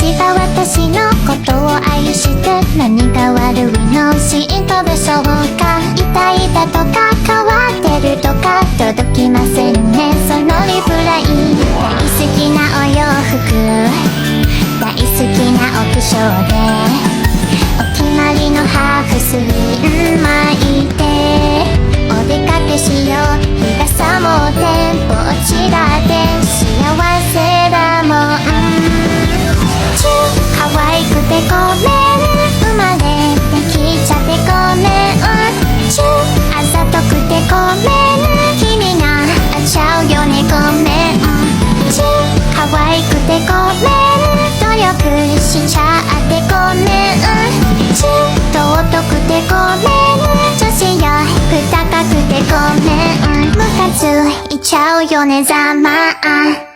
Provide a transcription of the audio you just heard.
私が私のことを愛して何が悪いの？し飛ぶそうか？痛いだってごめん努力しちゃってごめん。ちょっとお得てごめん。女子よく高くてごめん。ムカついちゃうよねざま。あ